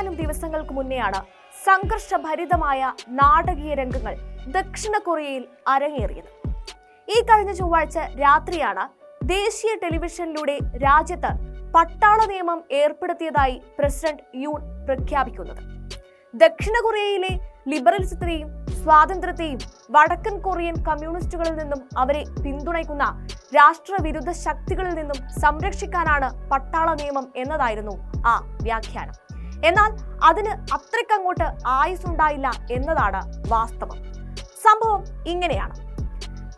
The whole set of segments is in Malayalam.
ഏതാനും ദിവസങ്ങൾക്ക് മുന്നെയാണ് സംഘർഷഭരിതമായ നാടകീയ രംഗങ്ങൾ ദക്ഷിണ കൊറിയയിൽ അരങ്ങേറിയത്. ഈ കഴിഞ്ഞ ചൊവ്വാഴ്ച രാത്രിയാണ് ദേശീയ ടെലിവിഷനിലൂടെ രാജ്യത്ത് പട്ടാള നിയമം ഏർപ്പെടുത്തിയതായി പ്രസിഡന്റ് യൂൺ പ്രഖ്യാപിക്കുന്നത്. ദക്ഷിണ കൊറിയയിലെ ലിബറലിസത്തെയും സ്വാതന്ത്ര്യത്തെയും വടക്കൻ കൊറിയൻ കമ്മ്യൂണിസ്റ്റുകളിൽ നിന്നും അവരെ പിന്തുണയ്ക്കുന്ന രാഷ്ട്രവിരുദ്ധ ശക്തികളിൽ നിന്നും സംരക്ഷിക്കാനാണ് പട്ടാള നിയമം എന്നതായിരുന്നു ആ വ്യാഖ്യാനം. എന്നാൽ അതിന് അത്രയ്ക്കങ്ങോട്ട് ആയുസുണ്ടായില്ല എന്നതാണ് വാസ്തവം. സംഭവം ഇങ്ങനെയാണ്.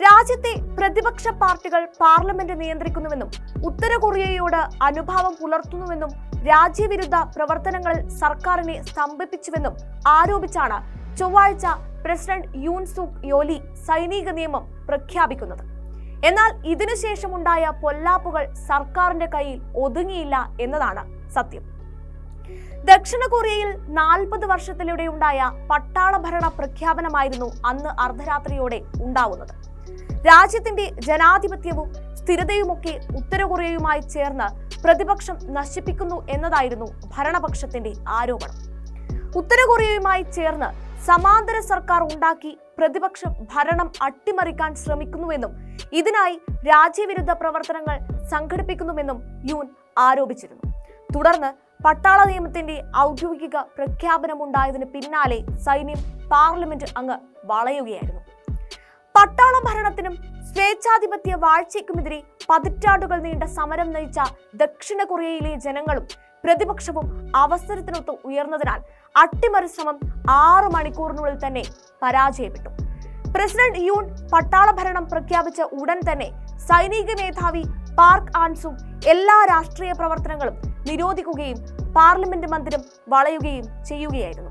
രാജ്യത്തെ പ്രതിപക്ഷ പാർട്ടികൾ പാർലമെന്റ് നിയന്ത്രിക്കുന്നുവെന്നും ഉത്തര കൊറിയയോട് അനുഭാവം പുലർത്തുന്നുവെന്നും രാജ്യവിരുദ്ധ പ്രവർത്തനങ്ങളിൽ സർക്കാരിനെ സ്തംഭിപ്പിച്ചുവെന്നും ആരോപിച്ചാണ് ചൊവ്വാഴ്ച പ്രസിഡന്റ് യൂൻ സുക് യോലി സൈനിക നിയമം പ്രഖ്യാപിക്കുന്നത്. എന്നാൽ ഇതിനുശേഷമുണ്ടായ പൊല്ലാപ്പുകൾ സർക്കാരിന്റെ കയ്യിൽ ഒതുങ്ങിയില്ല എന്നതാണ് സത്യം. ദക്ഷിണ കൊറിയയിൽ നാൽപ്പത് വർഷത്തിലൂടെ ഉണ്ടായ പട്ടാള ഭരണ പ്രഖ്യാപനമായിരുന്നു അന്ന് അർദ്ധരാത്രിയോടെ ഉണ്ടാവുന്നത്. രാജ്യത്തിന്റെ ജനാധിപത്യവും സ്ഥിരതയുമൊക്കെ ഉത്തര കൊറിയയുമായി ചേർന്ന് പ്രതിപക്ഷം നശിപ്പിക്കുന്നു എന്നതായിരുന്നു ഭരണപക്ഷത്തിന്റെ ആരോപണം. ഉത്തര കൊറിയയുമായി ചേർന്ന് സമാന്തര സർക്കാർ ഉണ്ടാക്കി പ്രതിപക്ഷം ഭരണം അട്ടിമറിക്കാൻ ശ്രമിക്കുന്നുവെന്നും ഇതിനായി രാജ്യവിരുദ്ധ പ്രവർത്തനങ്ങൾ സംഘടിപ്പിക്കുന്നുവെന്നും യൂൻ ആരോപിച്ചിരുന്നു. തുടർന്ന് പട്ടാള നിയമത്തിന്റെ ഔദ്യോഗിക പ്രഖ്യാപനമുണ്ടായതിന് പിന്നാലെ സൈന്യം പാർലമെന്റ് അങ്ങ് വളയുകയായിരുന്നു. പട്ടാള ഭരണത്തിനും സ്വേച്ഛാധിപത്യ വാഴ്ചയ്ക്കുമെതിരെ പതിറ്റാണ്ടുകൾ നീണ്ട സമരം നയിച്ച ദക്ഷിണ കൊറിയയിലെ ജനങ്ങളും പ്രതിപക്ഷവും അവസരത്തിനൊത്ത് ഉയർന്നതിനാൽ അട്ടിമറി ശ്രമം ആറു മണിക്കൂറിനുള്ളിൽ തന്നെ പരാജയപ്പെട്ടു. പ്രസിഡന്റ് യൂൺ പട്ടാള ഭരണം പ്രഖ്യാപിച്ച ഉടൻ തന്നെ സൈനിക മേധാവി പാർക്ക് ആൻസും എല്ലാ രാഷ്ട്രീയ പ്രവർത്തനങ്ങളും നിരോധിക്കുകയും പാർലമെന്റ് മന്ദിരം വളയുകയും ചെയ്യുകയായിരുന്നു.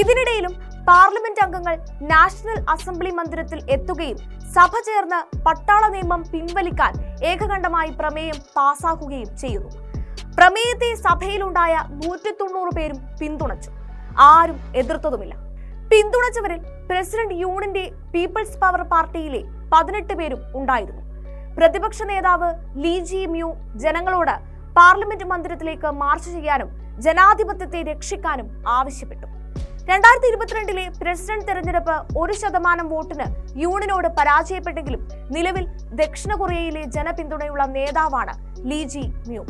ഇതിനിടയിലും പാർലമെന്റ് അംഗങ്ങൾ നാഷണൽ അസംബ്ലി മന്ദിരത്തിൽ എത്തുകയും സഭ ചേർന്ന് പട്ടാള നിയമം പിൻവലിക്കാൻ ഏകകണ്ഠമായി പ്രമേയം പാസാക്കുകയും ചെയ്യുന്നു. പ്രമേയത്തെ സഭയിലുണ്ടായ നൂറ്റി തൊണ്ണൂറ് പേരും പിന്തുണച്ചു. ആരും എതിർത്തതുമില്ല. പിന്തുണച്ചവരിൽ പ്രസിഡന്റ് യൂണിന്റെ പീപ്പിൾസ് പവർ പാർട്ടിയിലെ പതിനെട്ട് പേരും ഉണ്ടായിരുന്നു. പ്രതിപക്ഷ നേതാവ് ലീ ജി മ്യൂ ജനങ്ങളോട് പാർലമെന്റ് മന്ദിരത്തിലേക്ക് മാർച്ച് ചെയ്യാനും ജനാധിപത്യത്തെ രക്ഷിക്കാനും ആവശ്യപ്പെട്ടു. രണ്ടായിരത്തി ഇരുപത്തിരണ്ടിലെ പ്രസിഡന്റ് തെരഞ്ഞെടുപ്പ് ഒരു ശതമാനം വോട്ടിന് യൂണിനോട് പരാജയപ്പെട്ടെങ്കിലും നിലവിൽ ദക്ഷിണ കൊറിയയിലെ ജനപിന്തുണയുള്ള നേതാവാണ് ലീ ജി മ്യൂ.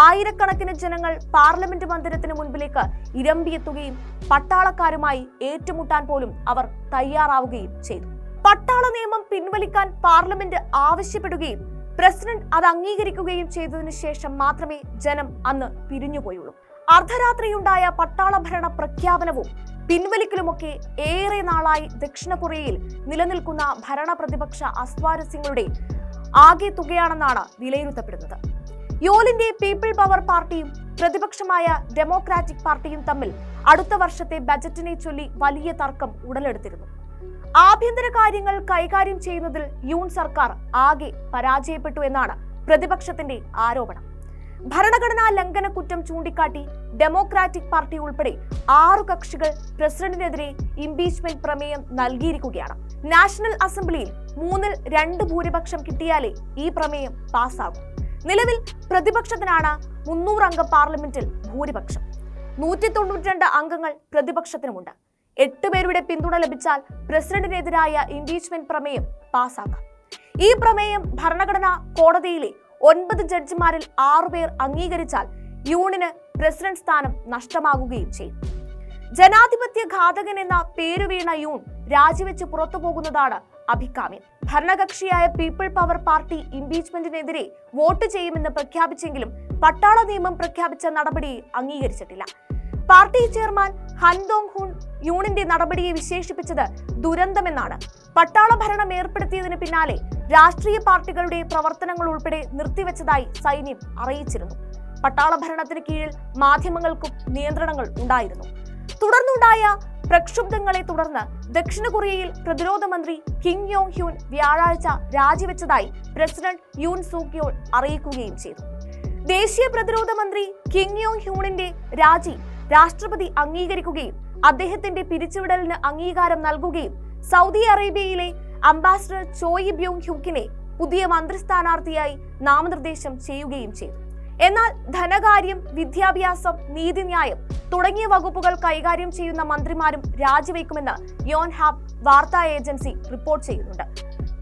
ആയിരക്കണക്കിന് ജനങ്ങൾ പാർലമെന്റ് മന്ദിരത്തിന് മുൻപിലേക്ക് ഇരമ്പിയെത്തുകയും പട്ടാളക്കാരുമായി ഏറ്റുമുട്ടാൻ പോലും അവർ തയ്യാറാവുകയും ചെയ്തു. പട്ടാള നിയമം പിൻവലിക്കാൻ പാർലമെന്റ് ആവശ്യപ്പെടുകയും പ്രസിഡന്റ് അത് അംഗീകരിക്കുകയും ചെയ്തതിനു ശേഷം മാത്രമേ ജനം അന്ന് പിരിഞ്ഞുപോയുള്ളൂ. അർദ്ധരാത്രിയുണ്ടായ പട്ടാള ഭരണ പ്രഖ്യാപനവും പിൻവലിക്കലുമൊക്കെ ഏറെ നാളായി ദക്ഷിണ കൊറിയയിൽ നിലനിൽക്കുന്ന ഭരണ പ്രതിപക്ഷ അസ്വാരസ്യങ്ങളുടെ ആകെ തുകയാണെന്നാണ് വിലയിരുത്തപ്പെടുന്നത്. യോലിന്റെ പീപ്പിൾ പവർ പാർട്ടിയും പ്രതിപക്ഷമായ ഡെമോക്രാറ്റിക് പാർട്ടിയും തമ്മിൽ അടുത്ത വർഷത്തെ ബജറ്റിനെ ചൊല്ലി വലിയ തർക്കം ഉടലെടുത്തിരുന്നു. ആഭ്യന്തര കാര്യങ്ങൾ കൈകാര്യം ചെയ്യുന്നതിൽ യൂൺ സർക്കാർ ആകെ പരാജയപ്പെട്ടു എന്നാണ് പ്രതിപക്ഷത്തിന്റെ ആരോപണം. ഭരണഘടനാ ലംഘന കുറ്റം ചൂണ്ടിക്കാട്ടി ഡെമോക്രാറ്റിക് പാർട്ടി ഉൾപ്പെടെ ആറു കക്ഷികൾ പ്രസിഡന്റിനെതിരെ ഇംപീച്ച്മെന്റ് പ്രമേയം നൽകിയിരിക്കുകയാണ്. നാഷണൽ അസംബ്ലിയിൽ മൂന്നിൽ രണ്ട് ഭൂരിപക്ഷം കിട്ടിയാലേ ഈ പ്രമേയം പാസ്സാകും. നിലവിൽ പ്രതിപക്ഷത്തിനാണ് മുന്നൂറ് അംഗ പാർലമെന്റിൽ ഭൂരിപക്ഷം. നൂറ്റി തൊണ്ണൂറ്റിരണ്ട് അംഗങ്ങൾ പ്രതിപക്ഷത്തിനുമുണ്ട്. എട്ട് പേരുടെ പിന്തുണ ലഭിച്ചാൽ പ്രസിഡന്റിനെതിരായ ഇംപീച്ച്മെന്റ് പ്രമേയം പാസാക്കാം. ഈ പ്രമേയം ഭരണഘടനാ കോടതിയിലെ ഒൻപത് ജഡ്ജിമാരിൽ ആറുപേർ അംഗീകരിച്ചാൽ യൂണിന് പ്രസിഡന്റ് സ്ഥാനം നഷ്ടമാകുകയും ചെയ്യും. ജനാധിപത്യ ഘാതകൻ എന്ന പേരുവീണ യൂൺ രാജിവെച്ച് പുറത്തു പോകുന്നതാണ് അഭികാമ്യം. ഭരണകക്ഷിയായ പീപ്പിൾ പവർ പാർട്ടി ഇംപീച്ച്മെന്റിനെതിരെ വോട്ട് ചെയ്യുമെന്ന് പ്രഖ്യാപിച്ചെങ്കിലും പട്ടാള നിയമം പ്രഖ്യാപിച്ച നടപടി അംഗീകരിച്ചിട്ടില്ല. Party chairman Han Dong Hoon യൂണിന്റെ നടപടിയെ വിശേഷിപ്പിച്ചത് ദുരന്തമെന്നാണ്. പട്ടാള ഭരണം ഏർപ്പെടുത്തിയതിന് പിന്നാലെ രാഷ്ട്രീയ പാർട്ടികളുടെ പ്രവർത്തനങ്ങൾ ഉൾപ്പെടെ നിർത്തിവെച്ചതായി സൈന്യം അറിയിച്ചിരുന്നു. പട്ടാള ഭരണത്തിന് കീഴിൽ മാധ്യമങ്ങൾക്കും നിയന്ത്രണങ്ങൾ ഉണ്ടായിരുന്നു. തുടർന്നുണ്ടായ പ്രക്ഷുബ്ധങ്ങളെ തുടർന്ന് ദക്ഷിണ കൊറിയയിൽ പ്രതിരോധ മന്ത്രി കിം യോങ് ഹ്യൂൻ വ്യാഴാഴ്ച രാജിവെച്ചതായി പ്രസിഡന്റ് യൂൻ സൂക്യോൾ അറിയിക്കുകയും ചെയ്തു. ദേശീയ പ്രതിരോധ മന്ത്രി കിങ് യോങ് ഹ്യൂണിന്റെ രാജി രാഷ്ട്രപതി അംഗീകരിക്കുകയും അദ്ദേഹത്തിന്റെ പിരിച്ചുവിടലിന് അംഗീകാരം നൽകുകയും സൗദി അറേബ്യയിലെ അംബാസഡർ ചോയി ബ്യോങ് ഹ്യൂക്കിനെ പുതിയ മന്ത്രി സ്ഥാനാർത്ഥിയായി നാമനിർദ്ദേശം ചെയ്യുകയും ചെയ്തു. എന്നാൽ ധനകാര്യം വിദ്യാഭ്യാസം നീതിന്യായം തുടങ്ങിയ വകുപ്പുകൾ കൈകാര്യം ചെയ്യുന്ന മന്ത്രിമാരും രാജിവെക്കുമെന്ന് യോൻഹാബ് വാർത്താ ഏജൻസി റിപ്പോർട്ട് ചെയ്യുന്നുണ്ട്.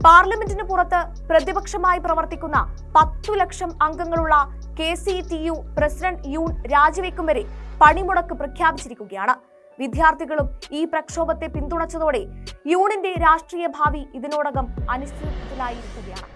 പാർലമെന്റിന് പുറത്ത് പ്രതിപക്ഷമായി പ്രവർത്തിക്കുന്ന പത്തു ലക്ഷം അംഗങ്ങളുള്ള K C T U president Yoon രാജിവെക്കും വരെ പണിമുടക്ക് പ്രഖ്യാപിച്ചിരിക്കുകയാണ്. വിദ്യാർത്ഥികളും ഈ പ്രക്ഷോഭത്തെ പിന്തുണച്ചതോടെ യൂണിന്റെ രാഷ്ട്രീയ ഭാവി ഇതിനോടകം അനിശ്ചിതത്വത്തിലായിരിക്കുകയാണ്.